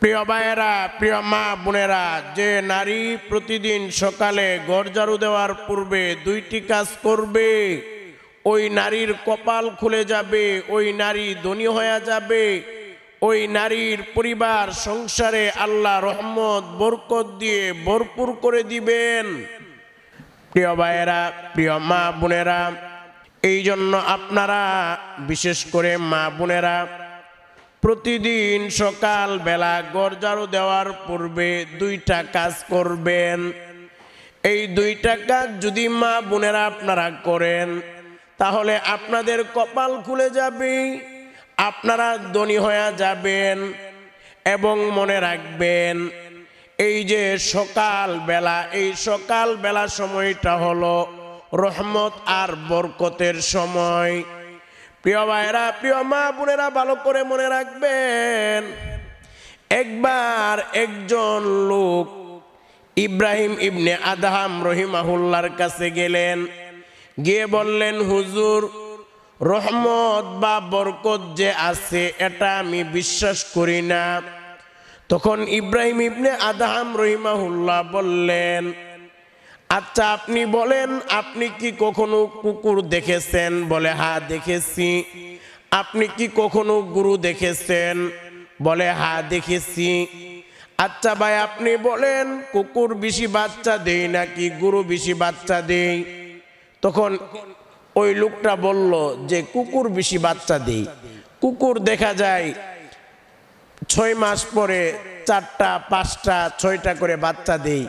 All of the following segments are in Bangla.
প্রিয় ভাইয়েরা, প্রিয় মা বোনেরা, যে নারী প্রতিদিন সকালে গরজারু দেওয়ার পূর্বে দুইটি কাজ করবে, ওই নারীর কপাল খুলে যাবে, ওই নারী ধনী হয়ে যাবে, ওই নারীর পরিবার, সংসারে আল্লাহ রহমত, বরকত দিয়ে ভরপুর করে দিবেন। প্রিয় ভাইয়েরা, প্রিয় মা বোনেরা এই জন্য আপনারা, বিশেষ করে মা বোনেরা প্রতিদিন সকাল বেলা গরজারু দেওয়ার পূর্বে দুইটা কাজ করবেন। এই দুইটা কাজ যদি মা বোনেরা আপনারা করেন, তাহলে আপনাদের কপাল খুলে যাবে, আপনারা ধনী হয়ে যাবেন এবং মনে রাখবেন, এই যে সকাল বেলা, এই সকাল বেলা সময়টা হলো রহমত আর বরকতের সময়। প্রিয় ভাইরা প্রিয় মা বোনেরা, ভালো করে মনে রাখবেন। একবার একজন লোক ইব্রাহিম ইবনে আদহাম রহিমাহুল্লার কাছে গেলেন। গিয়ে বললেন, হুজুর, রহমত বা বরকত যে আছে, এটা আমি বিশ্বাস করি না। তখন ইব্রাহিম ইবনে আদহাম রহিমাহুল্লাহ বললেন আচ্ছা আপনি বলেন, আপনি কি কখনো কুকুর দেখেছেন? বলে হ্যাঁ দেখেছি। আপনি কি কখনো গুরু দেখেছেন? বলে হ্যাঁ দেখেছি। আচ্ছা ভাই, আপনি বলেন, কুকুর বেশি বাচ্চা দেই নাকি গুরু বেশি বাচ্চা দেই তখন ওই লোকটা বলল যে, কুকুর বেশি বাচ্চা দেই কুকুর দেখা যায়, ছয় মাস পরে চারটা, পাঁচটা, ছয়টা করে বাচ্চা দেই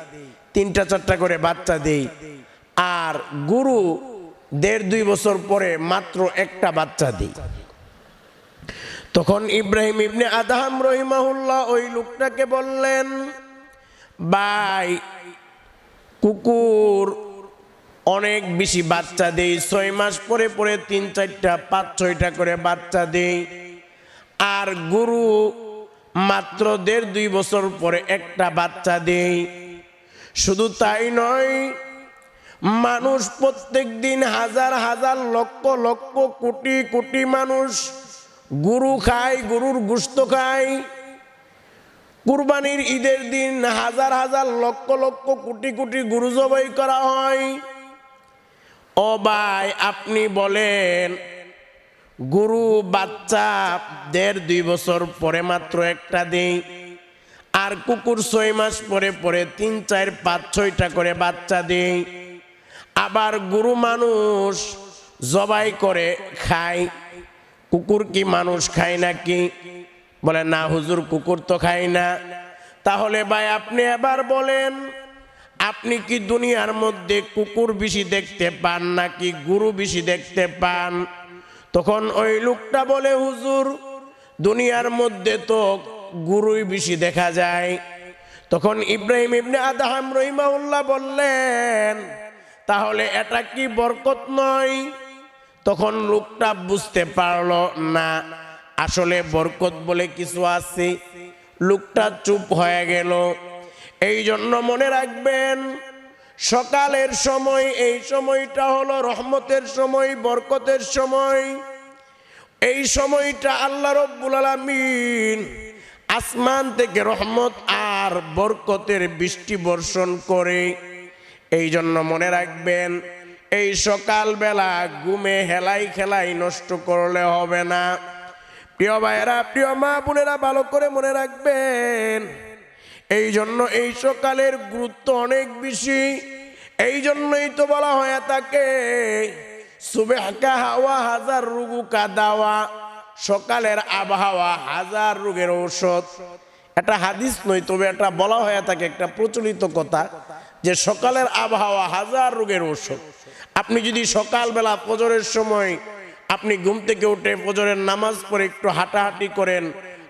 তিনটা চারটা করে বাচ্চা দেই। আর গুরু দেড় দুই বছর পরে মাত্র একটা বাচ্চা দিই। তখন ইব্রাহিম ইবনে আদাহাম রহিমাহুল্লাহ ওই লোকটাকে বললেন, ভাই, কুকুর অনেক বেশি বাচ্চা দেই। ছয় মাস পরে পরে তিন চারটা, পাঁচ ছয়টা করে বাচ্চা দেই। আর গুরু মাত্র দেড় দুই বছর পরে একটা বাচ্চা দেই। শুধু তাই নয়, মানুষ প্রত্যেক দিন হাজার হাজার লক্ষ লক্ষ কোটি কোটি মানুষ গরু খায়, গরুর গুস্ত খায়। কুরবানির ঈদের দিন হাজার হাজার লক্ষ লক্ষ কোটি কোটি গরু জবাই করা হয়। ও ভাই, আপনি বলেন, গরু বাচ্চা দেড় দুই বছর পরে মাত্র একটা দেই আর কুকুর ছয় মাস পরে পরে তিন, চার, পাঁচ, ছয়টা করে বাচ্চা দেই। আবার গরু মানুষ জবাই করে, খায়। কুকুর কি মানুষ খায় নাকি? বলে, না, হুজুর, কুকুর তো খায় না। তাহলে ভাই, আপনি এবার বলেন, আপনি কি দুনিয়ার মধ্যে কুকুর বেশি দেখতে পান নাকি গুরু বেশি দেখতে পান? তখন ওই লোকটা বলে, হুজুর, দুনিয়ার মধ্যে তো গুরুই বেশি দেখা যায়। তখন ইব্রাহিম ইবনে আদাহাম রহিমাউল্লাহ বললেন, তাহলে এটা কি বরকত নয়? তখন লোকটা বুঝতে পারল, না, আসলে বরকত বলে কিছু আছে। লোকটা চুপ হয়ে গেল। এই জন্য মনে রাখবেন, সকালের সময়, এই সময়টা হলো রহমতের সময়, বরকতের সময়। এই সময়টা আল্লাহ রব্বুল আলামিন আসমান থেকে রহমত আর বরকতের বৃষ্টি বর্ষণ করে। এই জন্য মনে রাখবেন, এই সকালবেলা ঘুমে হেলাই খেলাই নষ্ট করলে হবে না। প্রিয় ভাইয়েরা, প্রিয় মা বোনেরা, ভালো করে মনে রাখবেন এই জন্য এই সকালের গুরুত্ব অনেক বেশি। এই জন্যই তো বলা হয় তাকে সুবেহকা হাওয়া হাজার রুগু কাদাওয়া সকালের আবহাওয়া হাজার রোগের ঔষধ। এটা হাদিস নয়, তবে এটা বলা হয়ে থাকে একটা প্রচলিত কথা যে সকালের আবহাওয়া হাজার রোগের ঔষধ। আপনি যদি সকালবেলা ফজরের সময় আপনি ঘুম থেকে উঠে ফজরের নামাজ পড়ে একটু হাঁটাহাঁটি করেন,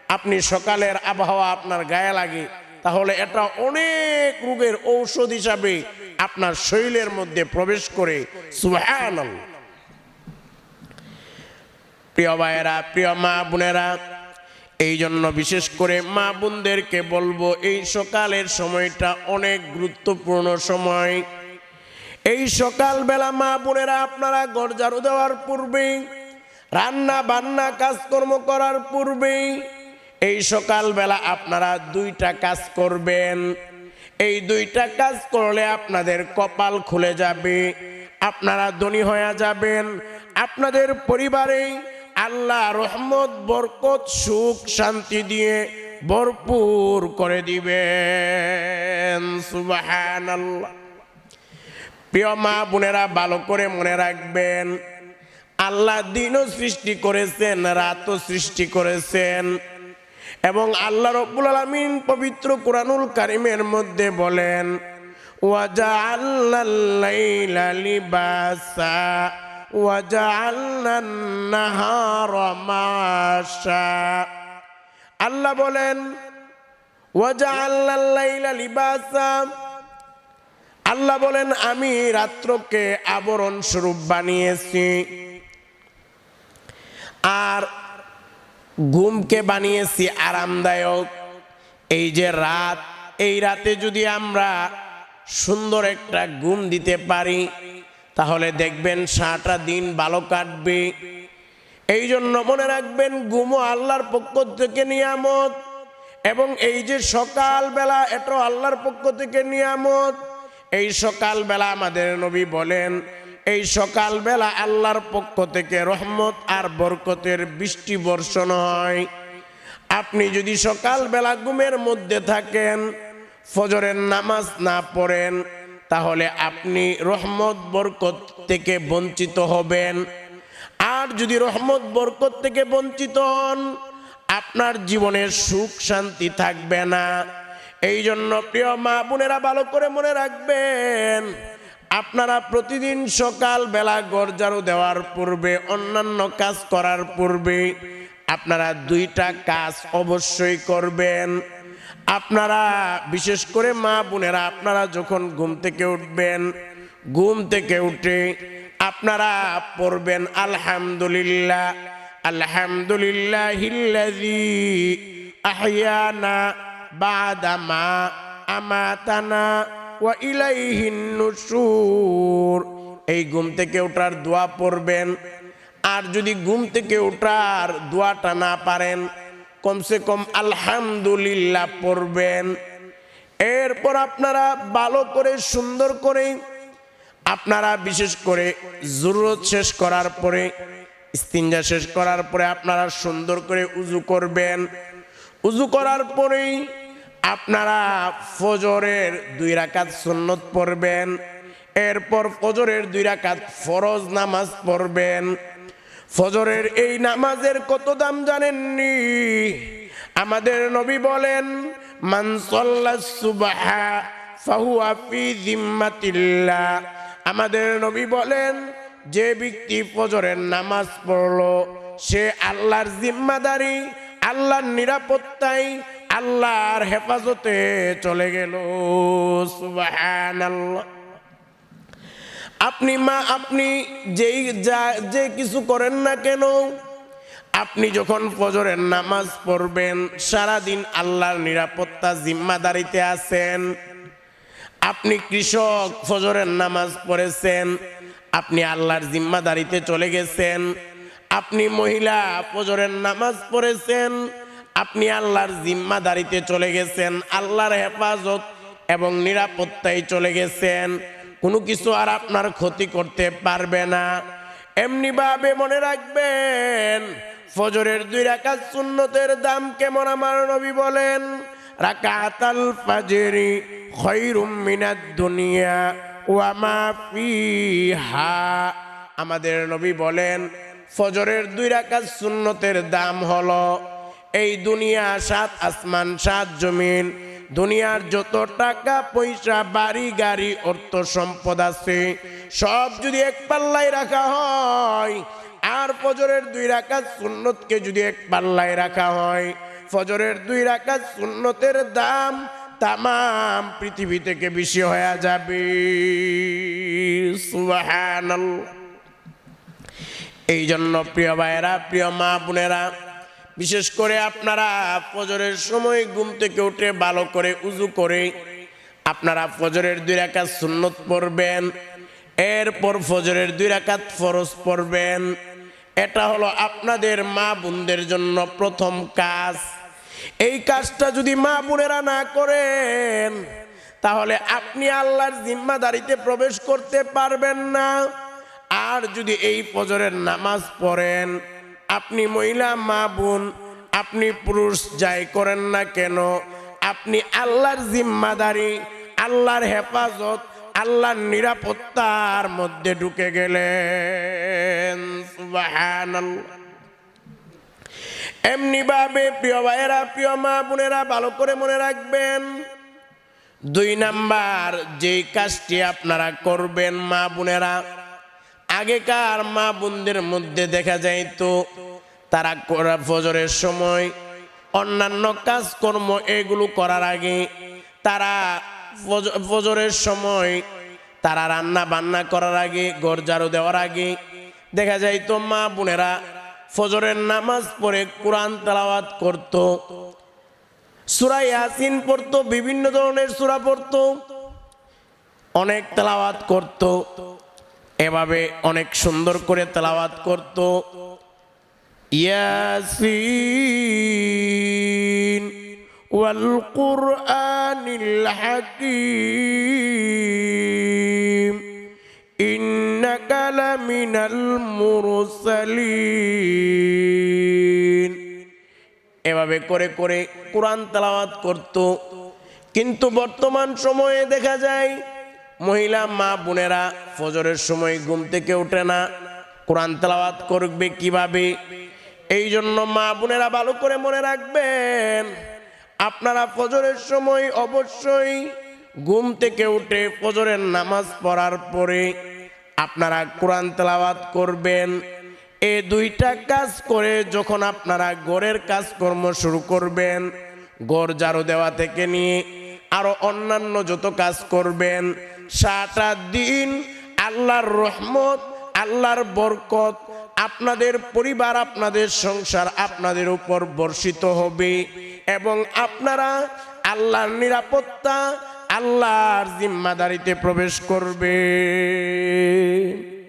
আপনি সকালের আবহাওয়া আপনার গায়ে লাগে, তাহলে এটা অনেক রোগের ঔষধ হিসাবে আপনার শরীরের মধ্যে প্রবেশ করে। সুবহানাল্লাহ। প্রিয় ভাইয়েরা, প্রিয় মা বোনেরা এই জন্য বিশেষ করে মা বোনদেরকে বলব, এই সকালের সময়টা অনেক গুরুত্বপূর্ণ সময়। এই সকালবেলা মা বোনেরা, আপনারা গরজারু দেওয়ার পূর্বেই রান্না বান্না কাজকর্ম করার পূর্বেই এই সকালবেলা আপনারা দুইটা কাজ করবেন। এই দুইটা কাজ করলে আপনাদের কপাল খুলে যাবে, আপনারা ধনী হয়ে যাবেন, আপনাদের পরিবারে আল্লাহ রহমত, বরকত, সুখ, শান্তি দিয়ে ভরপুর করে দিবেন। সুবাহান আল্লাহ প্রিয় মা বোনেরা, ভালো করে মনে রাখবেন, আল্লাহ দিনও সৃষ্টি করেছেন, রাতও সৃষ্টি করেছেন। এবং আল্লাহ রব্বুল আলমিন পবিত্র কোরআনুল কারিমের মধ্যে বলেন ওয়াজা লিবাসা। আল্লাহ বলেন আল্লাহ বলেন, আমি রাত্রকে আবরণ স্বরূপ বানিয়েছি। আর ঘুমকে বানিয়েছি আরামদায়ক। এই যে রাত, এই রাতে যদি আমরা সুন্দর একটা ঘুম দিতে পারি তাহলে দেখবেন সারাটা দিন ভালো কাটবে। এই জন্য মনে রাখবেন, ঘুমও আল্লাহর পক্ষ থেকে নিয়ামত। এবং এই যে সকালবেলা, এটাও আল্লাহর পক্ষ থেকে নিয়ামত। এই সকালবেলা আমাদের নবী বলেন, এই সকালবেলা আল্লাহর পক্ষ থেকে রহমত আর বরকতের বৃষ্টি বর্ষণ হয়। আপনি যদি সকালবেলা ঘুমের মধ্যে থাকেন, ফজরের নামাজ না পড়েন তাহলে আপনি রহমত বরকত থেকে বঞ্চিত হবেন। আর যদি রহমত বরকত থেকে বঞ্চিত হন, আপনার জীবনের সুখ শান্তি থাকবে না। এই জন্য প্রিয় মা বোনেরা, ভালো করে মনে রাখবেন, আপনারা প্রতিদিন সকাল বেলা গরজারু দেওয়ার পূর্বে, অন্যান্য কাজ করার পূর্বে, আপনারা দুইটা কাজ অবশ্যই করবেন। আপনারা, বিশেষ করে মা বোনেরা, আপনারা যখন ঘুম থেকে উঠবেন, ঘুম থেকে উঠে আপনারা পড়বেন, আলহামদুলিল্লাহ আলহামদুলিল্লাহ আহিয়ানা বাদামা আমাতানা ওয়া ইলাইহিন নুশুর। এই ঘুম থেকে ওঠার দোয়া পড়বেন। আর যদি ঘুম থেকে ওঠার দোয়াটা না পারেন কমসে কম আলহামদুলিল্লাহ পড়বেন। এরপর আপনারা ভালো করে, সুন্দর করে, আপনারা বিশেষ করে জরুরত শেষ করার পরে, ইস্তিনজা শেষ করার পরে আপনারা সুন্দর করে উজু করবেন। উজু করার পরেই আপনারা ফজরের দুই রাকাত সুন্নত পড়বেন। এরপর ফজরের দুই রাকাত ফরজ নামাজ পড়বেন। ফজরের এই নামাজের কত দাম জানেননি? আমাদের নবী বলেন সুবাহা আমাদের নবী বলেন, যে ব্যক্তি ফজরের নামাজ পড়ল, সে আল্লাহর জিম্মাদারি, আল্লাহর নিরাপত্তায় আল্লাহর হেফাজতে চলে গেল। সুবহানাল্লাহ। আপনি মা, আপনি যেই যা, যে কিছু করেন না কেন, আপনি যখন ফজরের নামাজ পড়বেন, সারাদিন আল্লাহর নিরাপত্তা জিম্মাদারিতে আছেন, আপনি কৃষক, ফজরের নামাজ পড়েছেন, আপনি আল্লাহর জিম্মাদারিতে চলে গেছেন, আপনি মহিলা, ফজরের নামাজ পড়েছেন, আপনি আল্লাহর জিম্মাদারিতে চলে গেছেন, আল্লাহর হেফাজত এবং নিরাপত্তায় চলে গেছেন কোনো কিছু আর আপনার ক্ষতি করতে পারবে না। এমনি ভাবে মনে রাখবেন, ফজরের দুই রাকাত সুন্নতের দাম কেমন আমার নবী বলেন? রাকাতাল ফাজরি খৈরুম দুনিয়া ওয়া মা ফিহা। আমাদের নবী বলেন, ফজরের দুই রাকাত সুন্নতের দাম হলো এই দুনিয়া সাত, আসমান সাত, জমিন দুনিয়ার যত টাকা, পয়সা, বাড়ি, গাড়ি, অর্থ সম্পদ আছে, সব যদি এক পাল্লায় রাখা হয়, আর ফজরের দুই রাকাত সুন্নতকে যদি এক পাল্লায় রাখা হয়, ফজরের দুই রাকাত সুন্নতের দাম তামাম পৃথিবী থেকে বেশি হয়ে যাবে। এই জন্য প্রিয় ভাইয়েরা, প্রিয় মা বোনেরা বিশেষ করে আপনারা ফজরের সময় ঘুম থেকে উঠে ভালো করে উজু করে আপনারা ফজরের দুই রাকাত সুন্নত পড়বেন, এরপর ফজরের দুই রাকাত ফরজ পড়বেন। এটা হলো আপনাদের মা বোনদের জন্য প্রথম কাজ। এই কাজটা যদি মা বোনেরা না করেন, তাহলে আপনি আল্লাহর জিম্মাদারিতে প্রবেশ করতে পারবেন না। আর যদি এই ফজরের নামাজ পড়েন আপনি মহিলা, মা, বোন, আপনি পুরুষ, যাই করেন না কেন, আপনি আল্লাহর জিম্মাদারি, আল্লাহর হেফাজত, আল্লাহর নিরাপত্তার মধ্যে ঢুকে গেলেন। এমনি ভাবে প্রিয় ভাইয়েরা, প্রিয় মা বোনেরা, ভালো করে মনে রাখবেন, দুই নাম্বার, যেই কাজটি আপনারা করবেন মা বোনেরা আগেকার মা বোনদের মধ্যে দেখা যায় তো তারা করা ফজরের সময় অন্যান্য কাজকর্ম এগুলো করার আগে তারা ফজরের সময় তারা রান্না বান্না করার আগে ঘর ঝাড়ু দেওয়ার আগে দেখা যায় তো মা বোনেরা ফজরের নামাজ পড়ে কোরআন তালাওয়াত করত। সুরা ইয়াসিন পড়তো, বিভিন্ন ধরনের সুরা পড়তো, অনেক তালাওয়াত করত। এভাবে অনেক সুন্দর করে তেলাওয়াত করত। এভাবে করে করে কোরআন তেলাওয়াত করত। কিন্তু বর্তমান সময়ে দেখা যায় মহিলা মা বোনেরা, ফজরের সময় ঘুম থেকে ওঠে না। কোরআন তেলাওয়াত করবে কীভাবে? এই জন্য মা বোনেরা ভালো করে মনে রাখবেন, আপনারা ফজরের সময় অবশ্যই ঘুম থেকে উঠে ফজরের নামাজ পড়ার পরে আপনারা কোরআন তেলাওয়াত করবেন। এ দুইটা কাজ করে যখন আপনারা গড়ের কাজকর্ম শুরু করবেন গড় ঝাড়ু দেওয়া থেকে নিয়ে আরও অন্যান্য যত কাজ করবেন সারাটা দিন আল্লাহর রহমত, আল্লাহর বরকত, আপনাদের পরিবার, আপনাদের সংসার আপনাদের উপর বর্ষিত হবে। এবং আপনারা আল্লাহর নিরাপত্তা, আল্লাহর জিম্মাদারিতে প্রবেশ করবে।